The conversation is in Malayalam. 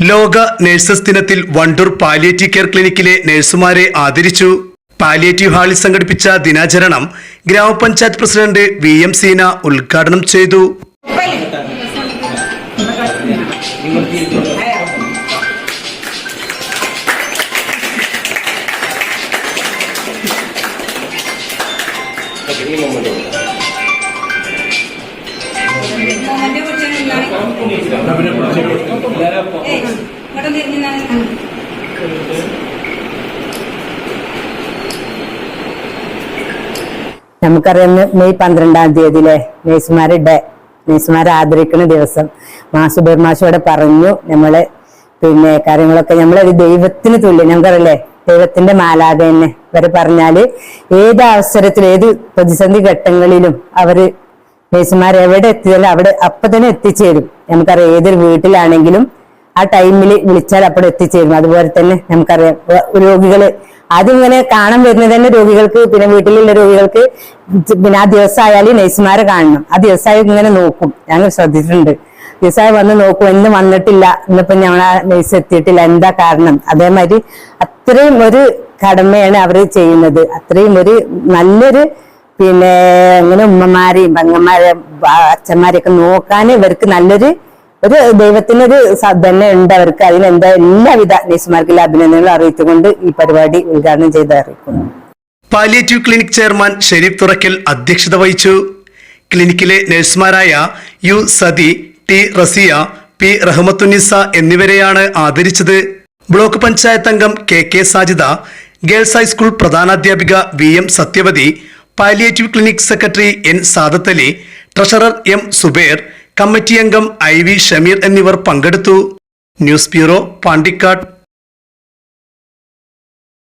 ലോക നഴ്സസ് ദിനത്തിൽ വണ്ടൂർ പാലിയേറ്റീവ് കെയർ ക്ലിനിക്കിലെ നഴ്സുമാരെ ആദരിച്ചു. പാലിയേറ്റീവ് ഹാളിൽ സംഘടിപ്പിച്ച ദിനാചരണം ഗ്രാമപഞ്ചായത്ത് പ്രസിഡന്റ് വി എം സീന ഉദ്ഘാടനം ചെയ്തു. തിരിഞ്ഞാണ് നമുക്കറിയാം മെയ് പന്ത്രണ്ടാം തീയതിയിലെ നേഴ്സുമാരുടെ ഡേ. നേഴ്സുമാരെ ആദരിക്കുന്ന ദിവസം. മാസുബർ മാഷോടെ പറഞ്ഞു നമ്മൾ പിന്നെ കാര്യങ്ങളൊക്കെ നമ്മളൊരു ദൈവത്തിന് തുല്യം. ഞങ്ങൾക്കറിയില്ലേ ദൈവത്തിന്റെ മാലാക തന്നെ. ഇവർ പറഞ്ഞാൽ ഏത് അവസരത്തിൽ ഏത് പ്രതിസന്ധി ഘട്ടങ്ങളിലും അവർ നേഴ്സുമാർ എവിടെ എത്തിയാലും അവിടെ അപ്പൊ തന്നെ എത്തിച്ചേരും. നമുക്കറിയാം ഏതൊരു വീട്ടിലാണെങ്കിലും ആ ടൈമിൽ വിളിച്ചാൽ അപ്പോൾ എത്തിച്ചേരും. അതുപോലെ തന്നെ നമുക്കറിയാം രോഗികൾ ആദ്യം ഇങ്ങനെ കാണാൻ വരുന്നത് തന്നെ രോഗികൾക്ക് പിന്നെ വീട്ടിലുള്ള രോഗികൾക്ക് പിന്നെ ആ ദിവസമായാലും നഴ്സുമാരെ കാണണം. ആ ദിവസമായി ഇങ്ങനെ നോക്കും. ഞങ്ങൾ ശ്രദ്ധിച്ചിട്ടുണ്ട്. ദിവസമായി വന്ന് നോക്കും ഇന്ന് വന്നിട്ടില്ല. ഇന്നിപ്പോ ഞങ്ങളെ നഴ്സ് എത്തിയിട്ടില്ല. എന്താ കാരണം? അതേമാതിരി അത്രയും ഒരു കടമയാണ് അവർ ചെയ്യുന്നത്. അത്രയും ഒരു നല്ലൊരു പിന്നെ അങ്ങനെ ഉമ്മമാരെയും പെങ്ങന്മാരെയും അച്ഛന്മാരെയൊക്കെ നോക്കാൻ ഇവർക്ക് നല്ലൊരു ഒരു ദൈവത്തിനൊരു തന്നെ ഉണ്ട് അവർക്ക്. അതിനെന്താ എല്ലാവിധ നേഴ്സുമാർക്കുള്ള അഭിനന്ദനങ്ങൾ അറിയിച്ചുകൊണ്ട് ഈ പരിപാടി ഉദ്ഘാടനം ചെയ്ത് അറിയിക്കുന്നു. Palliative clinic chairman Sharif Thurakkal അധ്യക്ഷത വഹിച്ചു. ക്ലിനിക്കിലെ നഴ്സുമാരായ U Sathi T Rasiya P Rahmathunnisa എന്നിവരെയാണ് ആദരിച്ചത്. ബ്ലോക്ക് പഞ്ചായത്ത് അംഗം K K Sajida girls high school പ്രധാനാധ്യാപിക V M Sathyavathi palliative clinic secretary N Sadathali treasurer M Subair committee അംഗം ഐ വി ഷമീർ എന്നിവർ പങ്കെടുത്തു. News bureau Pandikkad.